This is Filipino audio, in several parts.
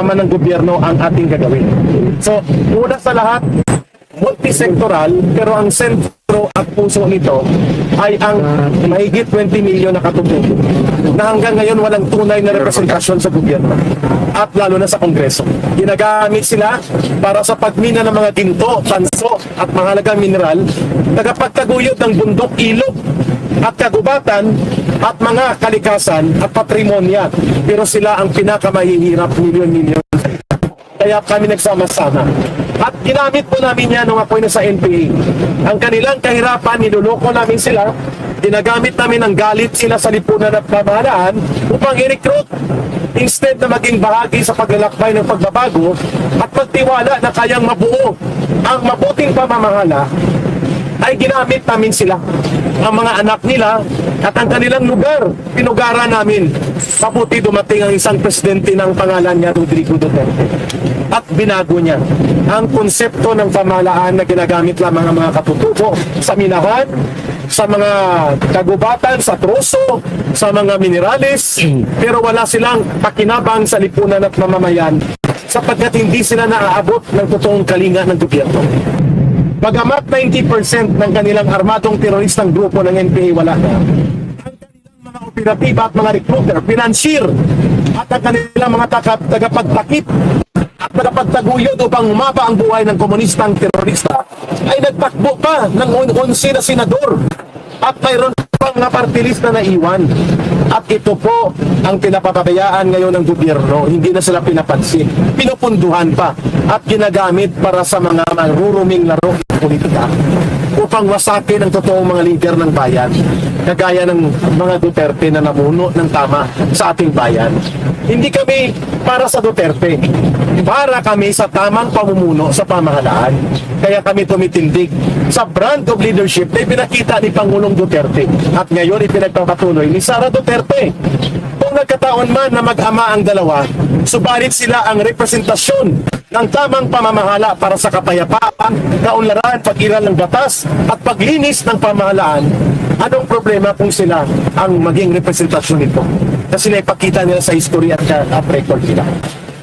programa ng gobyerno ang ating gagawin. So, una sa lahat, multisectoral, pero ang sentro at puso nito ay ang mahigit 20 milyon na katutubo na hanggang ngayon walang tunay na representasyon sa gobyerno at lalo na sa Kongreso. Ginagamit sila para sa pagmina ng mga ginto, tanso at mahalagang mineral, tagapagtaguyod ng bundok, ilog at kagubatan at mga kalikasan at patrimonya. Pero sila ang pinakamahihirap milyon-milyon kaya kami nagsama-sama. At ginamit po namin yan nung ako'y nasa NPA. Ang kanilang kahirapan, niluloko namin sila, ginagamit namin ang galit sila sa lipunan at pamahalaan upang i-recruit instead na maging bahagi sa paglalakbay ng pagbabago at pagtiwala na kayang mabuo ang mabuting pamamahala ay ginamit namin sila. Ang mga anak nila at ang kanilang lugar, pinugara namin. Mabuti dumating ang isang presidente ng pangalan niya, Rodrigo Duterte. At binago niya ang konsepto ng pamahalaan na ginagamit lamang ang mga katutubo sa minahan, sa mga kagubatan, sa troso, sa mga minerales, pero wala silang pakinabang sa lipunan at mamamayan sapagkat hindi sila naaabot ng totoong kalinga ng gobyerno. Bagamat 90% ng kanilang armadong teroristang grupo ng NPA wala na, ang kanilang mga operatiba at mga recruiter, financier, at ang kanilang mga taga- tagapagtakip at tagapagtaguyod upang umaba ang buhay ng komunistang terorista ay nagtakbo pa ng un- 11 na senador at mayroon pang mga party list na naiwan. At ito po ang pinapapabayaan ngayon ng gobyerno. Hindi na sila pinapansin. Pinupunduhan pa at ginagamit para sa mga maruruming laro politika upang wasakin ang totoong mga lider ng bayan kagaya ng mga Duterte na namuno ng tama sa ating bayan. Hindi kami para sa Duterte. Para kami sa tamang pamumuno sa pamahalaan. Kaya kami tumitindig sa brand of leadership na ipinakita ni Pangulong Duterte at ngayon ipinagpapatuloy ni Sara Duterte. Kung nagkataon man na mag-ama ang dalawa, subalit sila ang representasyon ng tamang pamamahala para sa kapayapaan, kaunlaran, pag-iral ng batas at paglinis ng pamahalaan, anong problema kung sila ang maging representasyon nito? Kasi naipakita nila sa history at, at record nila.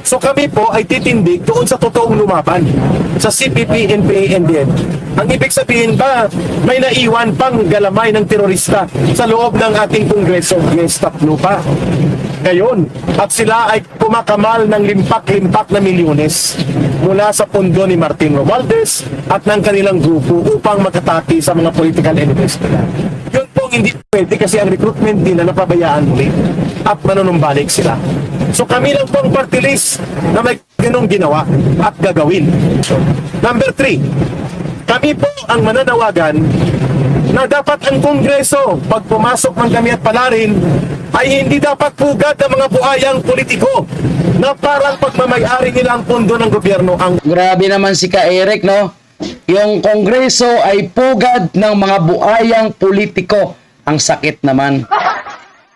So kami po ay titindig doon sa totoong lumaban sa CPP, NPA, NDN. Ang ibig sabihin ba, may naiwan pang galamay ng terorista sa loob ng ating kongreso, yes, tatlo pa. Ngayon, at sila ay kumakamal ng limpak-limpak na milyones mula sa pondo ni Martin Romualdez at ng kanilang grupo upang makataki sa mga political enemies nila. Yun pong hindi pwede kasi ang recruitment nila napabayaan muli at manunumbalik sila. So kami lang pong party list na may ganong ginawa at gagawin. Number three, kami po ang mananawagan na dapat ang Kongreso, pag pumasok man kami at palarin, ay hindi dapat pugad ng mga buhayang politiko na parang pagmamayari nila ang pondo ng gobyerno ang Grabe naman si Ka Eric, no? Yung kongreso ay pugad ng mga buayang politiko. Ang sakit naman.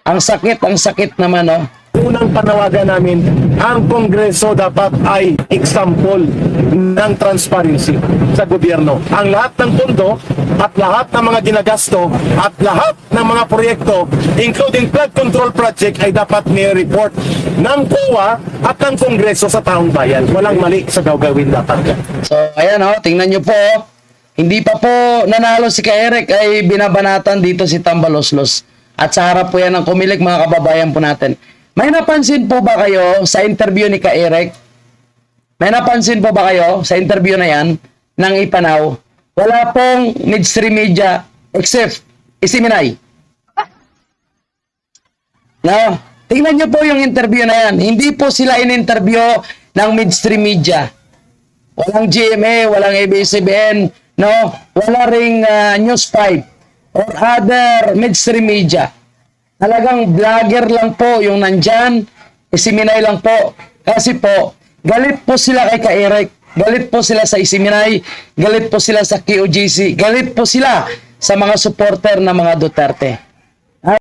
Ang sakit, ang sakit naman, no? Unang panawagan namin, ang Kongreso dapat ay example ng transparency sa gobyerno. Ang lahat ng pondo at lahat ng mga ginagasto at lahat ng mga proyekto, including flood control project, ay dapat may report ng COA at ng Kongreso sa taong bayan. Walang mali sa gagawin dapat. So, ayan, oh, tingnan nyo po. oh. Hindi pa po nanalo si Ka Eric ay binabanatan dito si Tambaloslos. At sa harap po yan ng kumilig mga kababayan po natin. May napansin po ba kayo sa interview ni Ka Eric? May napansin po ba kayo sa interview na yan ng Ipanaw? Wala pong midstream media except Isiminay. No? Tingnan nyo po yung interview na yan. Hindi po sila in-interview ng midstream media. Walang GMA, walang ABS-CBN, no? Wala ring ah, News 5 or other midstream media. Talagang vlogger lang po yung nandyan, isiminay lang po. Kasi po, galit po sila kay Ka-Eric, galit po sila sa isiminay, galit po sila sa QGC, galit po sila sa mga supporter ng mga Duterte.